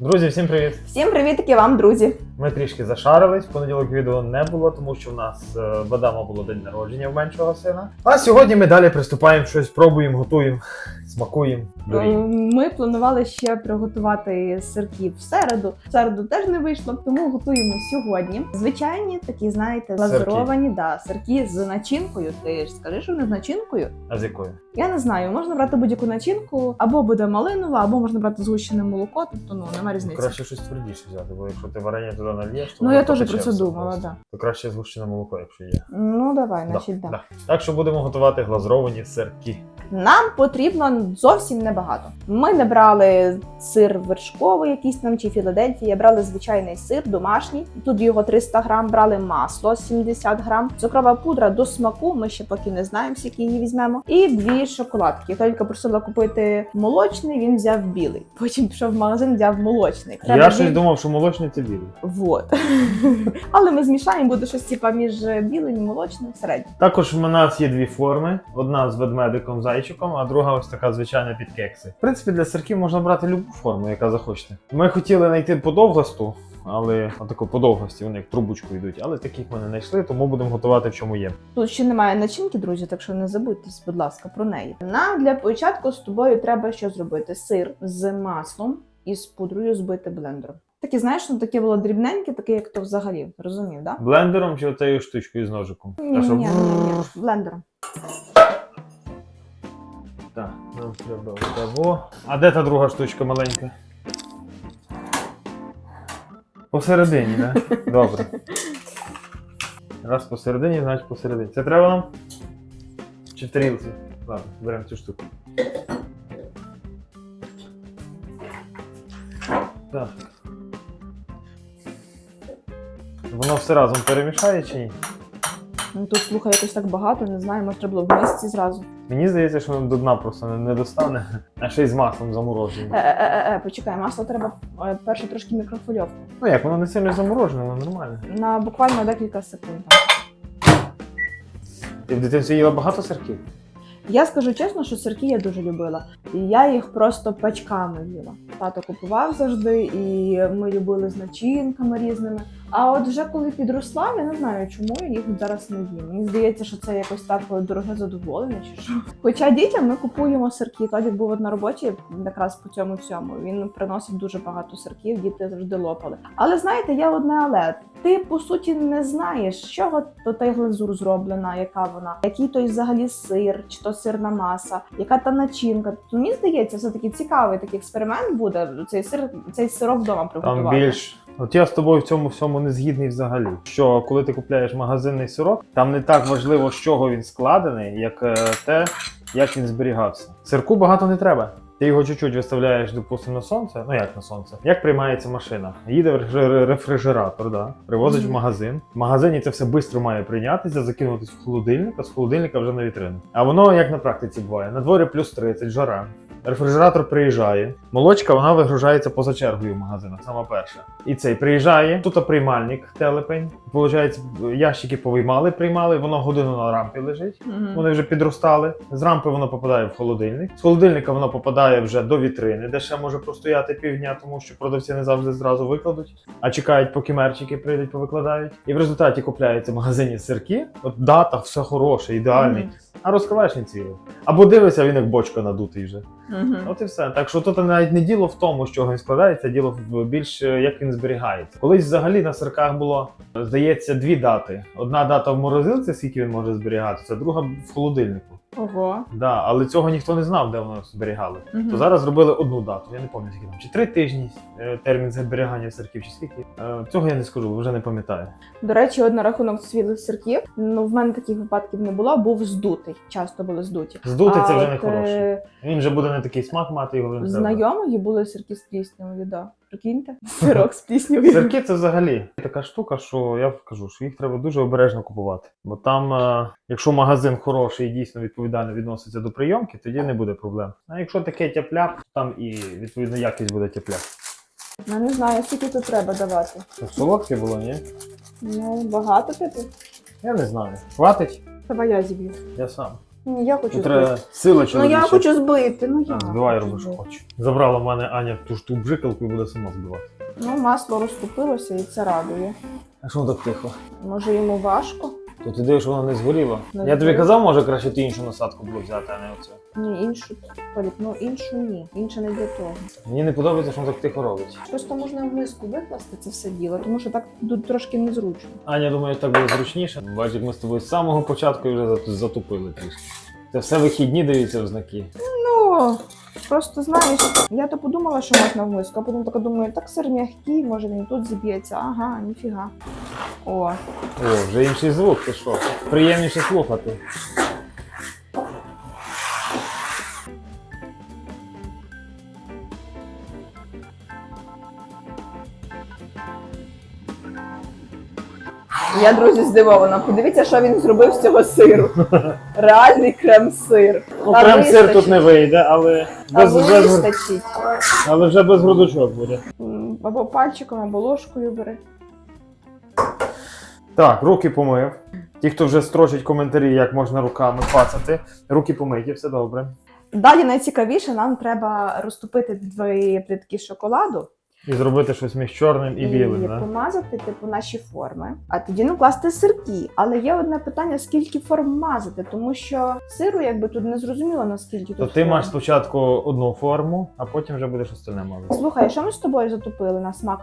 Друзі, всім привіт! Всім привіт, привітки вам, друзі! Ми трішки зашарились. В понеділок відео не було, тому що в нас е, в Адама було день народження в меншого сина. А сьогодні ми далі приступаємо щось, пробуємо, готуємо, смакуємо. Ми планували ще приготувати сирки в середу. В середу теж не вийшло, тому готуємо сьогодні. Звичайні такі, знаєте, глазуровані, да, сирки з начинкою. Ти ж скажи, що вони з начинкою? А з якою? Я не знаю, можна брати будь-яку начинку, або буде малинова, або можна брати згущене молоко, тобто ну нема різниця. Краще щось твердіше взяти, бо якщо ти варення туди нальєш, то Ну я теж про це думала, так. да. То краще згущене молоко, якщо є. Ну давай, Да, значить, да. да. Так що будемо готувати глазровані сирки. Нам потрібно зовсім небагато. Ми не брали сир вершковий, якийсь там чи Філадельфія. Брали звичайний сир, домашній. Тут його 300 грам, брали масло 70 грам, цукрова пудра до смаку. Ми ще поки не знаємо, скільки її візьмемо. І дві шоколадки. Тільки просила купити молочний, він взяв білий. Потім пішов в магазин, взяв молочний. я щось біль- думав, що молочний це білий. Вот. Але ми змішаємо, буде щось типа між білим і молочним середнім. Також в нас є дві форми: одна з ведмедиком зайчиком, а друга ось така звичайна під кекси. В принципі, для сирків можна брати любу форму, яка захочете. Ми хотіли знайти подовгасту, але отаку подовгості вони як трубочку йдуть, але таких ми не знайшли, тому будемо готувати в чому є. Тут ще немає начинки, друзі, так що не забудьтесь, будь ласка, про неї. Нам для початку з тобою треба що зробити? Сир з маслом і з пудрою збити блендером. Такі, знаєш, ну таке було дрібненьке, таке, як то взагалі. Розумів, да? Блендером чи оцею штучкою з ножиком? Ні, Та, ні, ні, ні, ні, блендером. Так, нам треба того. А де та друга штучка маленька? Посередині, так? Добре. Раз посередині, значить посередині. Це треба нам? Чи в тарілці? Ладно, беремо цю штуку. Так. Воно все разом перемішає чи ні? Ну тут слухай якось так багато, не знаю, може треба було в мисці зразу. Мені здається, що воно до дна просто не, не достане, а ще й з маслом заморожене. Е, е, е, е, почекай, масло треба е, перше трошки мікрохвильовку. Ну як, воно не сильно заморожене, воно нормальне. На буквально декілька секунд. Ти в дитинстві їла багато сирків? Я скажу чесно, що сирки я дуже любила. І я їх просто пачками їла. Тато купував завжди, і ми любили з начинками різними. А от вже коли підросла, я не знаю, чому я їх зараз не їм. Мені здається, що це якось так дороге задоволення чи що. Хоча дітям ми купуємо сирки. Тоді був от на роботі якраз по цьому всьому. Він приносить дуже багато сирків, діти завжди лопали. Але знаєте, є одне але. Ти по суті не знаєш, з чого то та глазур зроблена, яка вона, який той взагалі сир, чи то сирна маса, яка та начинка. То мені здається, все таки цікавий такий експеримент буде. Цей сир, цей сирок вдома Там більш. От я з тобою в цьому всьому не згідний взагалі. Що коли ти купляєш магазинний сирок, там не так важливо, з чого він складений, як е, те, як він зберігався. Сирку багато не треба. Ти його чуть-чуть виставляєш, допустимо, на сонце. Ну як на сонце? Як приймається машина? Їде в рефрижератор, да? привозить в магазин. В магазині це все швидко має прийнятися, закинутись в холодильник, а з холодильника вже на вітрину. А воно як на практиці буває: на дворі плюс 30, жара. Рефрижератор приїжджає, молочка вона вигружається поза чергою в магазинах, сама перша. І цей приїжджає, тут приймальник телепень. Получається, ящики повиймали, приймали, воно годину на рампі лежить. Мгм. Вони вже підростали. З рампи воно попадає в холодильник. З холодильника воно попадає вже до вітрини, де ще може простояти півдня, тому що продавці не завжди зразу викладуть, а чекають, поки мерчики прийдуть, повикладають. І в результаті купляються в магазині сирки. От дата, все хороше, ідеальний. Мгм. А розкриваєш він цілий. Або дивишся, він як бочка надутий вже. Мгм. От і все. Так що тут навіть не діло в тому, чого він складається, діло в більш е, як він зберігається. Колись взагалі на сирках було, здається, дві дати. Одна дата в морозилці, скільки він може зберігатися, друга в холодильнику. Ого. Да, але цього ніхто не знав, де воно зберігали. Мгм. То зараз зробили одну дату. Я не пам'ятаю, скільки там, чи три тижні е, термін зберігання сирків, чи скільки. Е, Цього я не скажу, вже не пам'ятаю. До речі, от на рахунок світлих сирків, ну в мене таких випадків не було, був здутий. Часто були здуті. Здути це вже не хороше. е, Він вже буде не такий смак мати, його не треба. Знайомої були сирки з пліснявою, да. Прикиньте, сирок з пліснявою. Сирки це взагалі така штука, що я кажу, що їх треба дуже обережно купувати. Бо там, е, якщо магазин хороший і дійсно відповідально відноситься до прийомки, тоді не буде проблем. А якщо таке тяп-ляп, то там і відповідно якість буде тяп-ляп. Я не знаю, скільки тут треба давати. Так солодке було, ні? Ну, багато типу. Я не знаю. Хватить? Давай я зіб'ю. Я сам. Ні, я хочу Треба збити. сила Ну я чоловіча. хочу збити. Ну я. А, Збивай, хочу роби, що збити. хочеш. Забрала в мене Аня ту ж ту бжикалку і буде сама збивати. Ну, масло розступилося і це радує. А що воно так тихо? Може йому важко? То ти дивиш, воно не згоріло. Не Я тобі казав, може краще ти іншу насадку було взяти, а не оце. Ні, іншу Толік, ну іншу ні. Інша не для того. Мені не подобається, що воно так тихо робить. Просто можна в миску викласти це все діло, тому що так тут трошки незручно. Аня думає, так буде зручніше. Бачиш, як ми з тобою з самого початку вже зат- затупили трішки. Це все вихідні дивіться в знаки. Ну, просто знаєш, я то подумала, що можна в миску, а потім така думаю, так сир м'який, може він тут зіб'ється. Ага, ніфіга. О, О, вже інший звук, ти що? Приємніше слухати. Я друзі здивована. Подивіться, що він зробив з цього сиру. Реальний крем-сир. Ну, Та прям сир тут не вийде, але Та без, без, вистачить. але вже без грудочок буде. М, Або пальчиком, або ложкою бери. Так, руки помив. Ті, хто вже строчить коментарі, як можна руками пацати, руки помиті, все добре. Далі найцікавіше, нам треба розтопити дві плитки шоколаду І зробити щось між чорним і білим. Да? помазати типу наші форми, а тоді накласти сирки. Але є одне питання: скільки форм мазати, тому що сиру, якби тут не зрозуміло наскільки То тут. ти форм. маєш спочатку одну форму, а потім вже будеш остальне мазати. Слухай, що ми з тобою затопили на смак?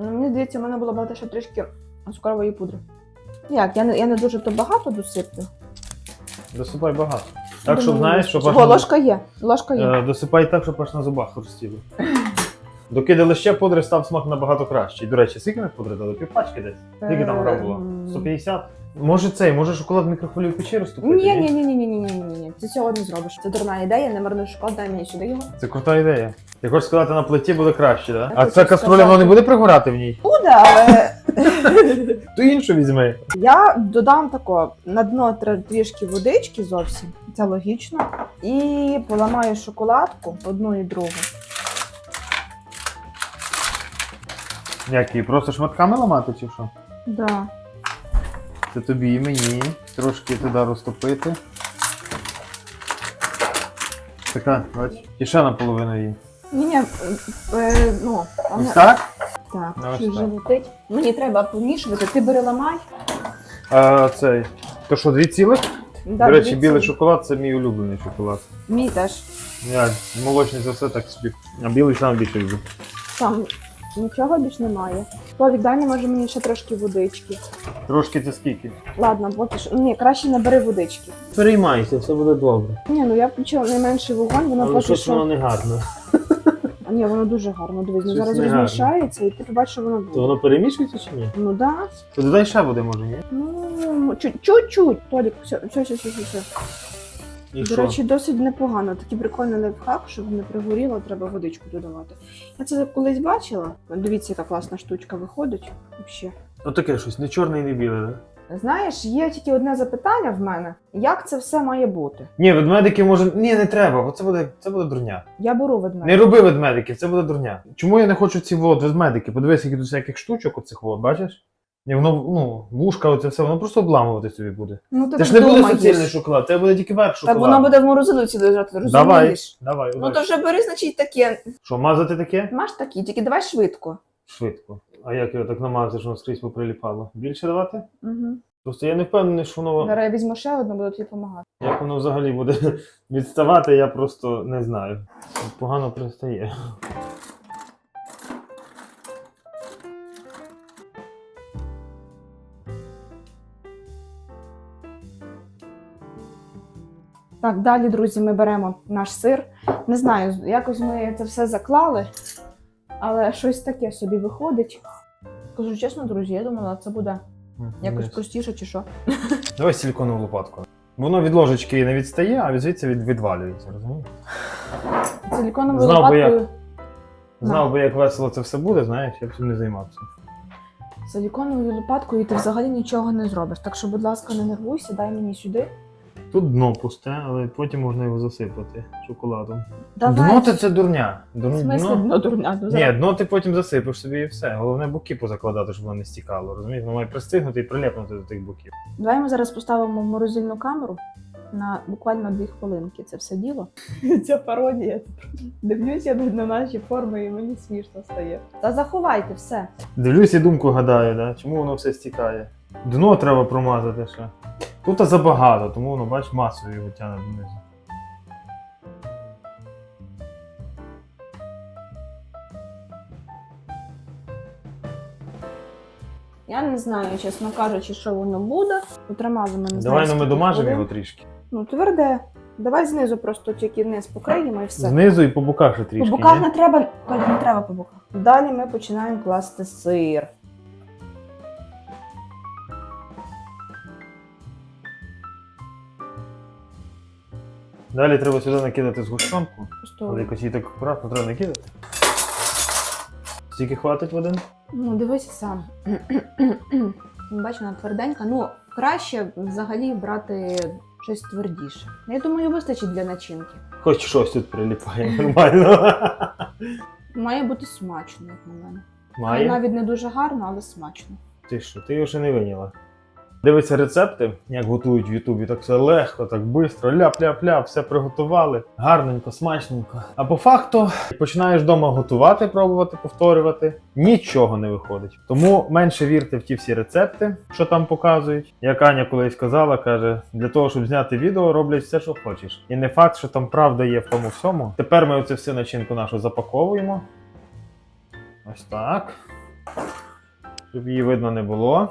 Ну, мені здається, в мене було багато ще трішки цукрової пудри. Як? Я не, я не дуже то багато досиплю. Досипай багато. Так, щоб знаєш, щоб О, ложка є. Ложка є. Е, Досипай так, щоб аж на зубах хрустіло. Докидали ще пудри, став смак набагато кращий. До речі, скільки ми пудри дали? Півпачки десь. Скільки там грам було? Ем, 150? Може цей, може шоколад в мікрохвильовій печі розтопити? Ні, ні, ні, ні, ні, ні, ні, ні, ні. Ти цього не зробиш. Це дурна ідея, не марнуй шоколад, дай мені сюди його. Це крута ідея. Ти хочеш сказати, на плиті буде краще, так? А хочу ця каструля сказати- вона не буде пригорати в ній? Буде, але То іншу візьми. я додам тако на дно тр- трішки водички зовсім. Це логічно. І поламаю шоколадку одну і другу. Як її, просто шматками ламати чи що? Да. Це тобі і мені. Трошки туди розтопити. Така, бач. І ще наполовину її. Ні, ні, е, ну, а Ось так? так, Ну, ось щось вже так. летить. Мені треба помішувати, ти бери ламай. А, цей. То що, дві цілих? Да, До речі, дивіться. білий шоколад це мій улюблений шоколад. Мій теж. Я молочний за все так собі. А білий сам більше люблю. Там нічого більш немає. Толік, дай не може мені ще трошки водички. Трошки це скільки. Ладно, поки що. Ні, краще набери водички. Переймайся, все буде добре. Ні, ну я включила найменший вогонь, воно Але поки щось що. воно не гарно. А ні, воно дуже гарно. Дивись, ну Щось зараз розмішається, і ти побачиш, що воно То буде. воно перемішується чи ні? Ну да. То додай ще води, може, ні? Ну, чуть-чуть. Толік, все, все, все, все, все. І До речі, досить непогано. Такий прикольний лайфхак, щоб не пригоріло, треба водичку додавати. Я це колись бачила. Дивіться, яка класна штучка виходить. Вообще. Отаке щось, не чорне і не біле, да? Знаєш, є тільки одне запитання в мене: як це все має бути? Ні, ведмедики може. Ні, не треба, бо це буде, це буде дурня. Я беру ведмедя. Не роби ведмедиків, це буде дурня. Чому я не хочу ці от ведмедики? Подивись, які тут всяких штучок оцих от, бачиш? І воно, ну, вушка, оце все, воно просто обламувати собі буде. Ну, ти Це ж не буде суцільний шоколад, це буде тільки верх Так шоколаду. воно буде в морозилиці лежати, Давай, розумієш? давай, Ну удачі. то вже бери, значить, таке. Що, мазати таке? Маш такі, тільки давай швидко. Швидко. А як його так намазати, що воно скрізь поприліпало? Більше давати? Угу. Просто я не впевнений, що воно. Зараз я візьму ще одну, буду тобі допомагати. Як воно взагалі буде відставати, я просто не знаю. Погано пристає. Так, далі, друзі, ми беремо наш сир. Не знаю, якось ми це все заклали, але щось таке собі виходить. Кажу чесно, друзі, я думала, це буде якось простіше чи що. Давай силіконову лопатку. Воно від ложечки не відстає, а від звідси від, відвалюється, розумієш? Силіконовою Знав би, як. лопаткою. Знав би, як весело це все буде, знаєш, я б цим не займався. Силіконовою лопаткою ти взагалі нічого не зробиш. Так що, будь ласка, не нервуйся, дай мені сюди. Тут дно пусте, але потім можна його засипати шоколадом. Давай. Дно це, це дурня. Дур... В смислі, дно дурня. Ну, Ні, зараз- дно ти потім засипеш собі і все. Головне боки позакладати, щоб воно не стікало. Розумієш? Воно має пристигнути і прилепнути до тих боків. Давай ми зараз поставимо морозильну камеру на буквально дві хвилинки це все діло. Ця пародія. Дивлюся на наші форми і мені смішно стає. Та заховайте все. Дивлюсь і думку гадаю, да? чому воно все стікає. Дно треба промазати ще. Тут забагато, тому воно, бач, масою його тягне донизу. Я не знаю, чесно кажучи, що воно буде. Потримали мене. Давай ну ми домажемо його трішки. Ну, тверде. Давай знизу просто тільки вниз покриємо і все. Знизу і по боках ще трішки. по боках ні? не треба, Толь, не треба по боках. Далі ми починаємо класти сир. Далі треба сюди накидати згущенку. Але якось її так акуратно треба накидати. Скільки хватить в один? ну дивися сам. Бачу, вона тверденька. Ну, краще взагалі брати щось твердіше. Я думаю, вистачить для начинки. Хоч щось тут приліпає нормально. Має бути смачно, як на мене. Має? Навіть не дуже гарно, але смачно. Ти що, ти його ще не виняла. Дивиться рецепти, як готують в Ютубі, так все легко, так швидко, ляп-ляп-ляп, все приготували, гарненько, смачненько. А по факту починаєш вдома готувати, пробувати, повторювати, нічого не виходить. Тому менше вірте в ті всі рецепти, що там показують. Як Аня колись казала, каже, для того, щоб зняти відео, роблять все, що хочеш. І не факт, що там правда є в тому всьому. Тепер ми оце все начинку нашу запаковуємо. Ось так. Щоб її видно не було.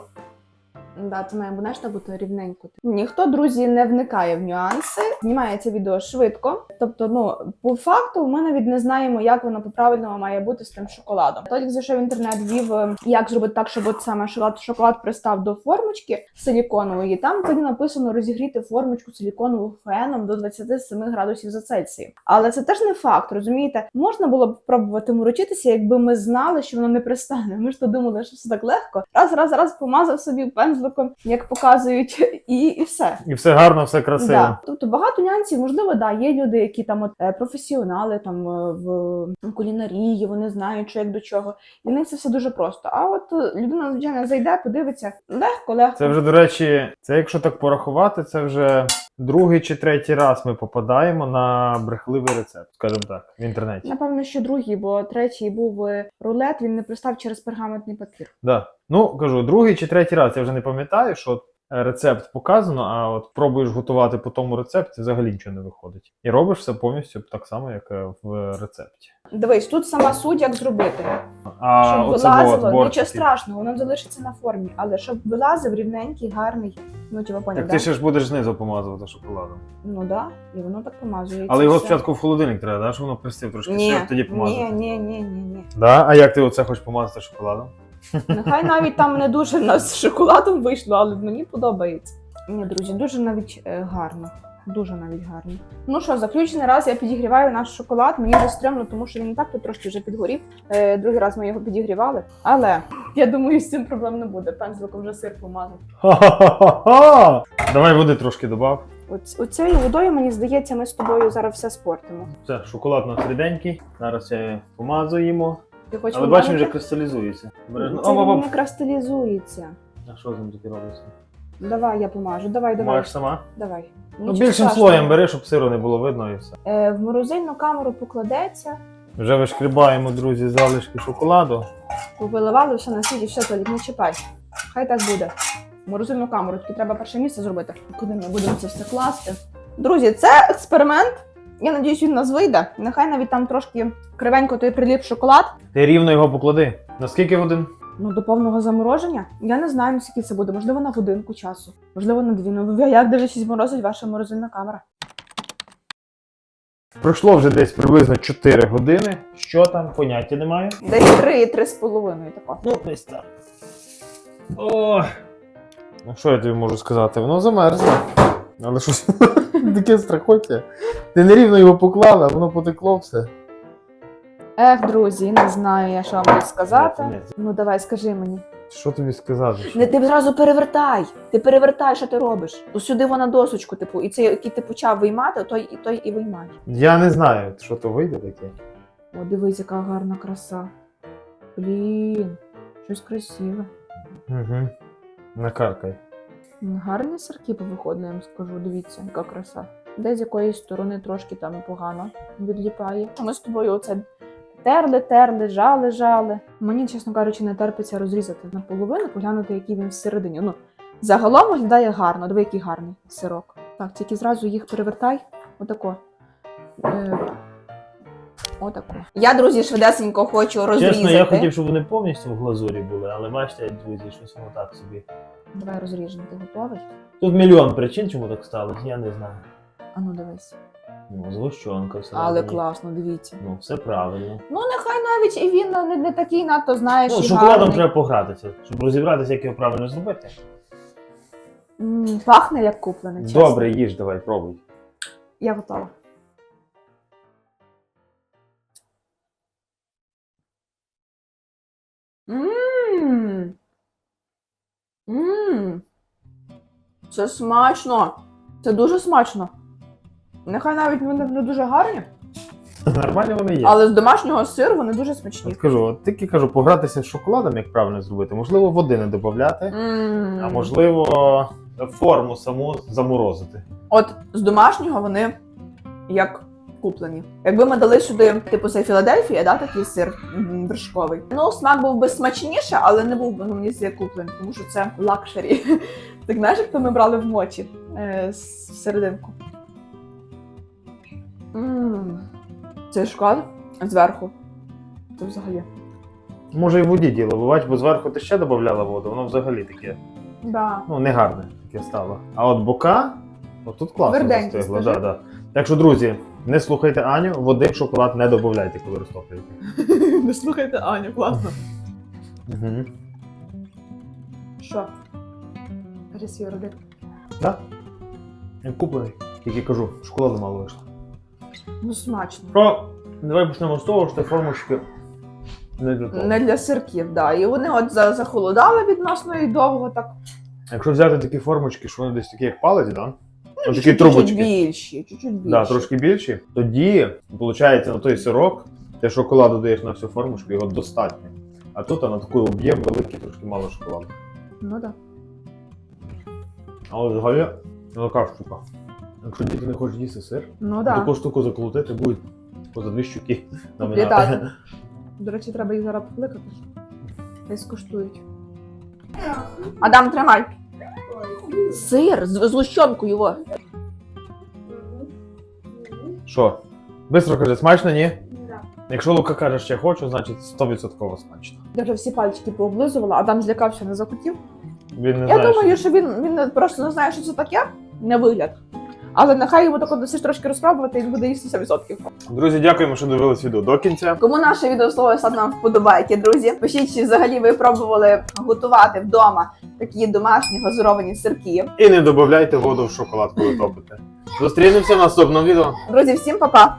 Да, це має знаєш, так бути рівненько. Ніхто, друзі, не вникає в нюанси. Знімається відео швидко. Тобто, ну по факту, ми навіть не знаємо, як воно по-правильному має бути з тим шоколадом. Толік зайшов інтернет, вів, е, як зробити так, щоб от саме шоколад, шоколад пристав до формочки силіконової. Там тоді написано розігріти формочку силіконову феном до 27 градусів за Цельсієм. Але це теж не факт, розумієте? Можна було б пробувати морочитися, якби ми знали, що воно не пристане. Ми ж то думали, що все так легко. Раз, раз, раз помазав собі пензликом, як показують, і, і все. І все гарно, все красиво. Да. Тобто багато нюансів, можливо, да, є люди, які там от е, професіонали там е, в кулінарії, вони знають, що як до чого. І в них це все дуже просто. А от е, людина, звичайно, зайде, подивиться легко, легко. Це вже, до речі, це якщо так порахувати, це вже другий чи третій раз ми попадаємо на брехливий рецепт, скажімо так, в інтернеті. Напевно, що другий, бо третій був е, рулет, він не пристав через пергаментний папір. Да. Ну, кажу, другий чи третій раз, я вже не пам'ятаю, що рецепт показано, а от пробуєш готувати по тому рецепті, взагалі нічого не виходить. І робиш все повністю так само, як е, в рецепті. Дивись, тут сама суть, як зробити. А щоб вилазило, нічого страшного, воно залишиться на формі, але щоб вилазив рівненький, гарний. Ну, типа, поняв, Так да? ти ще ж будеш знизу помазувати шоколадом. Ну да, і воно так помазується. Але його все. спочатку в холодильник треба, да? щоб воно пристив трошки Ні, сир, тоді помазати. ні, ні, ні, ні, ні. Да? А як ти оце хочеш помазати шоколадом? Нехай навіть там не дуже в нас з шоколадом вийшло, але мені подобається. Ні, друзі, дуже навіть е, гарно. Дуже навіть гарно. Ну що, заключений раз я підігріваю наш шоколад. Мені вже стрьомно, тому що він і так тут трошки вже підгорів. Е, другий раз ми його підігрівали. Але я думаю, з цим проблем не буде. Пензликом вже сир помазав. Ха-ха-ха-ха! Давай води трошки додав. Оц- Оцією водою, мені здається, ми з тобою зараз все спортимо. Все, шоколад у нас ріденький. Зараз я помазуємо. Ти хочеш Але бачимо, вже кристалізується. Бережно. Це оп, він оп. не кристалізується. А що з ним таке робиться? Давай я помажу. Давай, давай. Маєш сама? Давай. Ну, Нічого більшим страшного. слоєм бери, щоб сиру не було видно і все. Е, в морозильну камеру покладеться. Вже вишкрібаємо, друзі, залишки шоколаду. Повиливали все на світі, все Толік, не чіпай. Хай так буде. Морозильну камеру, тільки треба перше місце зробити. Куди ми будемо це все класти? Друзі, це експеримент. Я надіюсь, він у нас вийде. Нехай навіть там трошки кривенько той приліп шоколад. Ти рівно його поклади. На скільки годин? Ну, до повного замороження. Я не знаю, наскільки це буде. Можливо, на годинку часу. Можливо, на дві. Ну, як дивлячись, зморозить ваша морозильна камера. Пройшло вже десь приблизно 4 години. Що там, поняття немає. Десь три, три з половиною тако. Ну, десь так. О! Ну, що я тобі можу сказати? Воно замерзло. Але щось таке страхоття. Ти нерівно його поклала, воно потекло все. Ех, друзі, не знаю я, що вам тут сказати. Ну, давай, скажи мені. Що тобі сказати? Не ти зразу перевертай. Ти перевертай, що ти робиш. То сюди вона досочку, типу, і це який ти почав виймати, той і той і виймай. Я не знаю, що то вийде таке. О, дивись, яка гарна краса. Блін, щось красиве. Угу. Накаркай. Гарні сирки повиходили, я вам скажу. Дивіться, яка краса. Де з якоїсь сторони трошки там погано відліпає. Ми з тобою оце терли, терли, жали, жали. Мені, чесно кажучи, не терпиться розрізати наполовину, поглянути, який він всередині. Ну, загалом виглядає гарно. Диви, який гарний сирок. Так, тільки зразу їх перевертай. Отако. Е, отако. Я, друзі, швидесенько хочу розрізати. Чесно, я хотів, щоб вони повністю в глазурі були, але бачите, друзі, щось воно так собі. Давай розріжемо. Ти готовий? Тут мільйон причин, чому так сталося, я не знаю. А ну дивись. Ну, згущенка все. Але класно, дивіться. Ну, все правильно. Ну, нехай навіть і він не, не такий надто, знаєш, Ну, і шоколадом гарний. треба погратися, щоб розібратися, як його правильно зробити. М, Пахне як куплений, чесно. Добре, їж, давай, пробуй. Я готова. Мм. Мм. Це смачно. Це дуже смачно. Нехай навіть вони не дуже гарні, Нормально вони є. але з домашнього сиру вони дуже смачні. От кажу, от тільки кажу, погратися з шоколадом, як правильно зробити. Можливо, води не додати, а можливо, форму саму заморозити. От з домашнього вони як куплені. Якби ми дали сюди, типу, цей Філадельфія, да, такий сир вершковий. Ну, смак був би смачніше, але не був би ну, мені здається, куплений, тому що це лакшері. Так знаєш, як то ми брали в мочі е, серединку. М, Цей шоколад зверху. Це взагалі. Може, і в воді діло, бо бо зверху ти ще додавала воду, воно взагалі таке, Да. ну, не гарне таке стало. А от бока, от тут класно Тверденькі, застигло. Да, да. Так що, друзі, не слухайте Аню, води в шоколад не додавайте, коли розтоплюєте. Не слухайте Аню, класно. Угу. Що? Свій родик. Так? Як куплений. Тільки кажу, шоколаду мало вийшло. Ну, смачно. Про, давай почнемо з того, що формочки не для того. Не для сирків, да. І вони от за- захолодали відносно і довго так. Якщо взяти такі формочки, що вони десь такі, як палець, да? Такі трубочки. більші, чуть-чуть більші. Да, трошки більші. Тоді, виходить, на той сирок, ти шоколаду даєш на всю формочку, його достатньо. А тут на такий об'єм великий, трошки мало шоколаду. Ну да. А от взагалі, ну, така штука. Якщо діти не хочуть їсти сир, Ну да. да. таку штуку заколотити будуть поза дві щуки Літати. До речі, треба їх зараз покликати. Хай скуштують. Адам, тримай. Сир з згущенкою його. Що? Бистро каже, смачно, ні? Якщо Лука каже, я хочу, значить 100% смачно. Я вже всі пальчики пооблизувала, Адам злякався, не захотів. Він не Я знає, думаю, що... що він, він просто не знає, що це таке, не вигляд. Але нехай йому тако досить трошки розпробувати, і він буде їсти 100%. Друзі, дякуємо, що дивились відео до кінця. Кому наше відео слово нам вподобайки, друзі. Пишіть, чи взагалі ви пробували готувати вдома такі домашні газуровані сирки. І не додавайте воду в шоколад, коли топите. Зустрінемося в наступному відео. Друзі, всім па-па!